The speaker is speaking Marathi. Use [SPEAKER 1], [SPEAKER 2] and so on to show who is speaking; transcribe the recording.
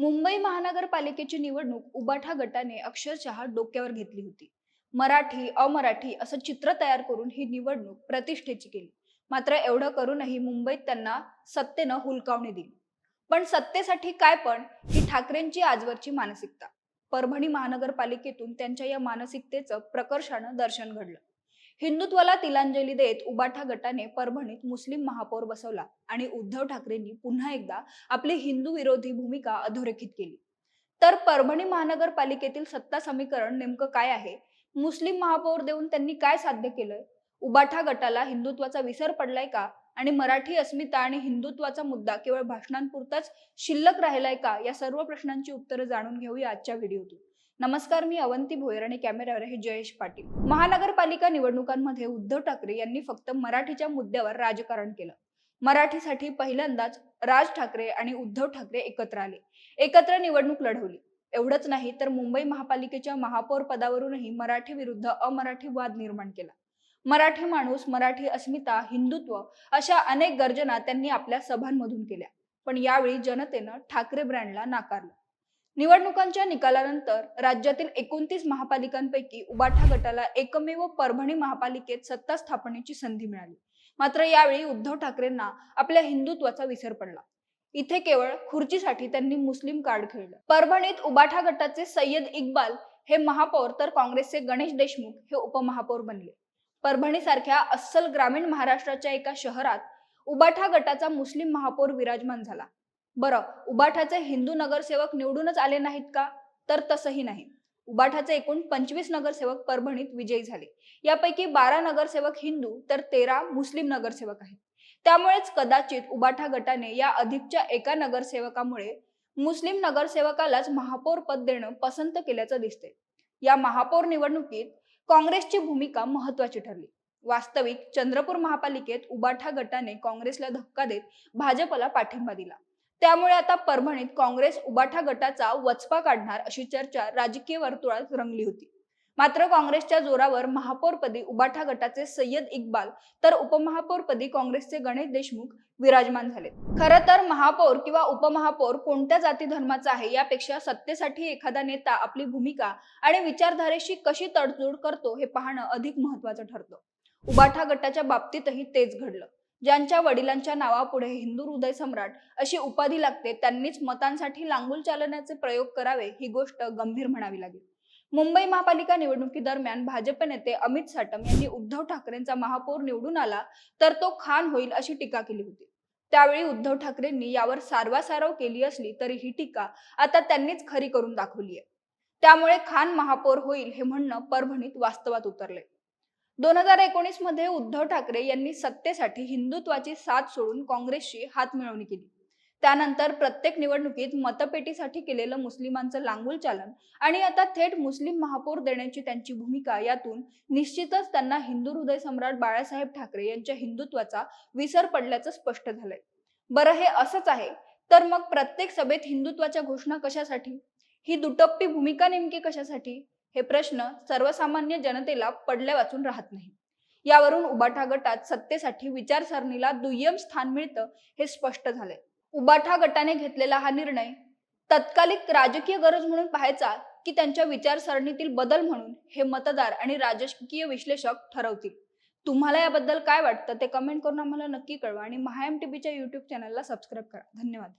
[SPEAKER 1] मुंबई महानगरपालिकेची निवडणूक उबाठा गटाने अक्षरशः डोक्यावर घेतली होती. मराठी अमराठी असं चित्र तयार करून ही निवडणूक प्रतिष्ठेची केली. मात्र एवढं करूनही मुंबईत त्यांना सत्तेनं हुलकावणी दिली. पण सत्तेसाठी काय पण ही ठाकरेंची आजवरची मानसिकता. परभणी महानगरपालिकेतून त्यांच्या या मानसिकतेचं प्रकर्षानं दर्शन घडलं. हिंदुत्वाला तिलांजली देत उबाठा गटाने परभणीत मुस्लिम महापौर बसवला आणि उद्धव ठाकरेंनी पुन्हा एकदा आपली हिंदू विरोधी भूमिका अधोरेखित केली. तर परभणी महानगरपालिकेतील सत्ता समीकरण नेमकं काय आहे? मुस्लिम महापौर देऊन त्यांनी काय साध्य केलंय? उबाठा गटाला हिंदुत्वाचा विसर पडलाय का? आणि मराठी अस्मिता आणि हिंदुत्वाचा मुद्दा केवळ भाषणांपुरताच शिल्लक राहिलाय का? या सर्व प्रश्नांची उत्तरं जाणून घेऊया आजच्या व्हिडिओतून. नमस्कार मी अवंती भोयर आणि कॅमेऱ्यावर हे जयेश पाटील. महानगरपालिका निवडणुकांमध्ये उद्धव ठाकरे यांनी फक्त मराठीच्या मुद्द्यावर राजकारण केलं. मराठीसाठी पहिल्यांदाच राज ठाकरे आणि उद्धव ठाकरे एकत्र आले. एकत्र निवडणूक लढवली. एवढंच नाही तर मुंबई महापालिकेच्या महापौर पदावरूनही मराठी विरुद्ध अमराठी वाद निर्माण केला. मराठी माणूस मराठी अस्मिता हिंदुत्व अशा अनेक गर्जना त्यांनी आपल्या सभांमधून केल्या. पण यावेळी जनतेनं ठाकरे ब्रँडला नाकारलं. निवडणुकांच्या निकालानंतर राज्यातील एकोणतीस महापालिकांपैकी उबाठा गटाला एकमेव परभणी महापालिकेत सत्ता स्थापनेची संधी मिळाली. मात्र यावेळी उद्धव ठाकरेंना आपल्या हिंदुत्वाचा विसर पडला. इथे केवळ खुर्चीसाठी त्यांनी मुस्लिम कार्ड खेळलं. परभणीत उबाठा गटाचे सय्यद इक्बाल हे महापौर तर काँग्रेसचे गणेश देशमुख हे उपमहापौर बनले. परभणी सारख्या अस्सल ग्रामीण महाराष्ट्राच्या एका शहरात उबाठा गटाचा मुस्लिम महापौर विराजमान झाला. बरं उबाठाचे हिंदू नगरसेवक निवडूनच आले नाहीत का? तर तसंही नाही. उबाठाचे एकूण पंचवीस नगरसेवक परभणीत विजयी झाले. यापैकी बारा नगरसेवक हिंदू तर तेरा मुस्लिम नगरसेवक आहेत. त्यामुळेच कदाचित उबाठा गटाने या अधिकच्या एका नगरसेवकामुळे मुस्लिम नगरसेवकालाच महापौर पद देणं पसंत केल्याचं दिसते या महापौर निवडणुकीत काँग्रेसची भूमिका महत्वाची ठरली. वास्तविक चंद्रपूर महापालिकेत उबाठा गटाने काँग्रेसला धक्का देत भाजपला पाठिंबा दिला. त्यामुळे आता परभणीत काँग्रेस उबाठा गटाचा वचपा काढणार अशी चर्चा राजकीय वर्तुळात रंगली होती. मात्र काँग्रेसच्या जोरावर महापौरपदी उबाठा गटाचे सय्यद इक्बाल तर उपमहापौरपदी काँग्रेसचे गणेश देशमुख विराजमान झाले. खर तर महापौर किंवा उपमहापौर कोणत्या जाती धर्माचा आहे यापेक्षा सत्तेसाठी एखादा नेता आपली भूमिका आणि विचारधारेशी कशी तडजोड करतो हे पाहणं अधिक महत्वाचं ठरतं. उबाठा गटाच्या बाबतीतही तेच घडलं. ज्यांच्या वडिलांच्या नावापुढे हिंदू हृदय सम्राट अशी उपाधी लागते त्यांनीच मतांसाठी लांगूल चालण्याचे प्रयोग करावे ही गोष्ट गंभीर म्हणावी लागेल. मुंबई महापालिका निवडणुकीदरम्यान भाजप नेते अमित साटम यांनी उद्धव ठाकरेंचा महापौर निवडून आला तर तो खान होईल अशी टीका केली होती. त्यावेळी उद्धव ठाकरेंनी यावर सारवासारव केली असली तरी ही टीका आता त्यांनीच खरी करून दाखवली आहे त्यामुळे खान महापौर होईल हे म्हणणं परभणीत वास्तवात उतरले दोन हजार एकोणीसमध्ये उद्धव ठाकरे यांनी सत्तेसाठी हिंदुत्वाची साथ सोडून काँग्रेसशी हात मिळवणी केली. त्यानंतर प्रत्येक निवडणुकीत मतपेटीसाठी केलेलं मुस्लिमांचं लांगुल चालन आणि आता थेट मुस्लिम महापौर देण्याची त्यांची भूमिका यातून निश्चितच त्यांना हिंदू हृदय सम्राट बाळासाहेब ठाकरे यांच्या हिंदुत्वाचा विसर पडल्याचं स्पष्ट झालंय. बरं हे असंच आहे? तर मग प्रत्येक सभेत हिंदुत्वाच्या घोषणा कशासाठी? ही दुटप्पी भूमिका नेमकी कशासाठी? हे प्रश्न सर्वसामान्य जनतेला पडल्या वाचून राहत नाही. यावरून उबाठा गटात सत्तेसाठी विचारसरणीला दुय्यम स्थान मिळतं हे स्पष्ट झाले उबाठा गटाने घेतलेला हा निर्णय तत्कालिक राजकीय गरज म्हणून पाहायचा की त्यांच्या विचारसरणीतील बदल म्हणून हे मतदार आणि राजकीय विश्लेषक ठरवतील. तुम्हाला याबद्दल काय वाटतं ते कमेंट करून आम्हाला नक्की कळवा आणि महा एम टीव्हीच्या युट्यूब चॅनलला सबस्क्राईब करा. धन्यवाद.